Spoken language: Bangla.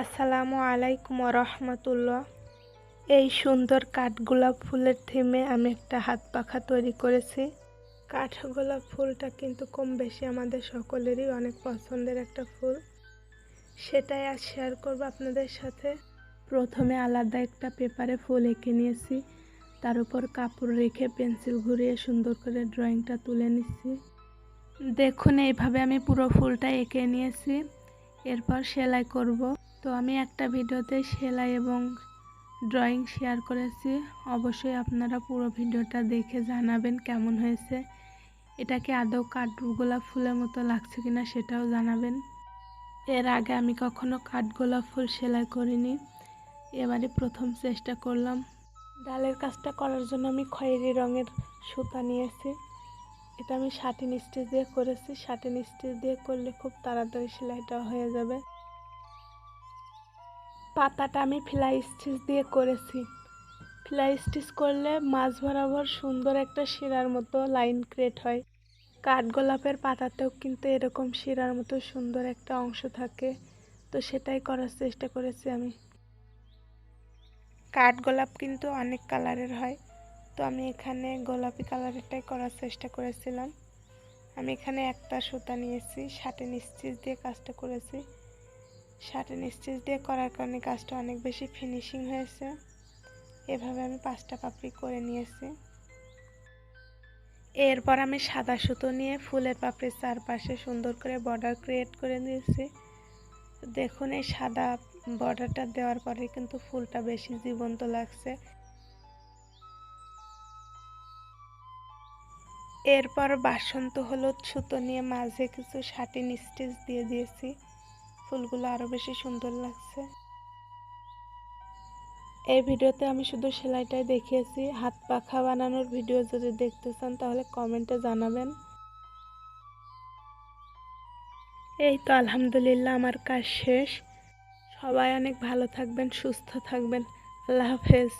আসসালামু আলাইকুম রহমতুল্লাহ এই সুন্দর কাঠগোলাপ ফুলের থিমে আমি একটা হাত পাখা তৈরি করেছি। কাঠগোলাপ ফুলটা কিন্তু কম বেশি আমাদের সকলেরই অনেক পছন্দের একটা ফুল। সেটাই আজ শেয়ার করব আপনাদের সাথে। প্রথমে আলাদা একটা পেপারে ফুল এঁকে নিয়েছি। তার উপর কাপড় রেখে পেন্সিল ঘুরিয়ে সুন্দর করে ড্রয়িংটা তুলে নিচ্ছি। দেখুন, এইভাবে আমি পুরো ফুলটা এঁকে নিয়েছি। এরপর সেলাই করব। তো আমি একটা ভিডিওতে সেলাই এবং ড্রয়িং শেয়ার করেছি। অবশ্যই আপনারা পুরো ভিডিওটা দেখে জানাবেন কেমন হয়েছে। এটাকে আদৌ কাঠগোলাপ ফুলের মতো লাগছে কিনা সেটাও জানাবেন। এর আগে আমি কখনো কাঠগোলাপ ফুল সেলাই করিনি। এবারে প্রথম চেষ্টা করলাম। ডালের কাজটা করার জন্য আমি খয়েরি রঙের সুতা নিয়েছি। এটা আমি শাটিন স্টিচ দিয়ে করেছি। শাটিন স্টিচ দিয়ে করলে খুব তাড়াতাড়ি সেলাইটা হয়ে যাবে। পাতাটা আমি ফ্লাই স্টিচ দিয়ে করেছি। ফ্লাই স্টিচ করলে মাছ বরাবর সুন্দর একটা শিরার মতো লাইন ক্রিয়েট হয়। কাঠগোলাপের পাতাতেও কিন্তু এরকম শিরার মতো সুন্দর একটা অংশ থাকে। তো সেটাই করার চেষ্টা করেছি আমি। কাঠগোলাপ কিন্তু অনেক কালারের হয়। তো আমি এখানে গোলাপি কালারেরটাই করার চেষ্টা করেছিলাম। আমি এখানে একটা সুতা নিয়েছি শার্টেন স্টিচ দিয়ে কাজটা করেছি। শার্টেন স্টিচ দিয়ে করার কারণে কাজটা অনেক বেশি ফিনিশিং হয়েছে। এভাবে আমি পাঁচটা পাপড়ি করে নিয়েছি। এরপর আমি সাদা সুতো নিয়ে ফুলের পাপড়ির চারপাশে সুন্দর করে বর্ডার ক্রিয়েট করে দিয়েছি দেখুন, এই সাদা বর্ডারটা দেওয়ার পরে কিন্তু ফুলটা বেশি জীবন্ত লাগছে। এরপর বাসন্ত হলুদ সুতো নিয়ে মাঝে কিছু শাটিন স্টিচ দিয়ে দিয়েছি। ফুলগুলো আরও বেশি সুন্দর লাগছে। এই ভিডিওতে আমি শুধু সেলাইটাই দেখিয়েছি। হাত পাখা বানানোর ভিডিও যদি দেখতে চান, তাহলে কমেন্টে জানাবেন। এই তো আলহামদুলিল্লাহ আমার কাজ শেষ। সবাই অনেক ভালো থাকবেন, সুস্থ থাকবেন। আল্লাহ হাফেজ।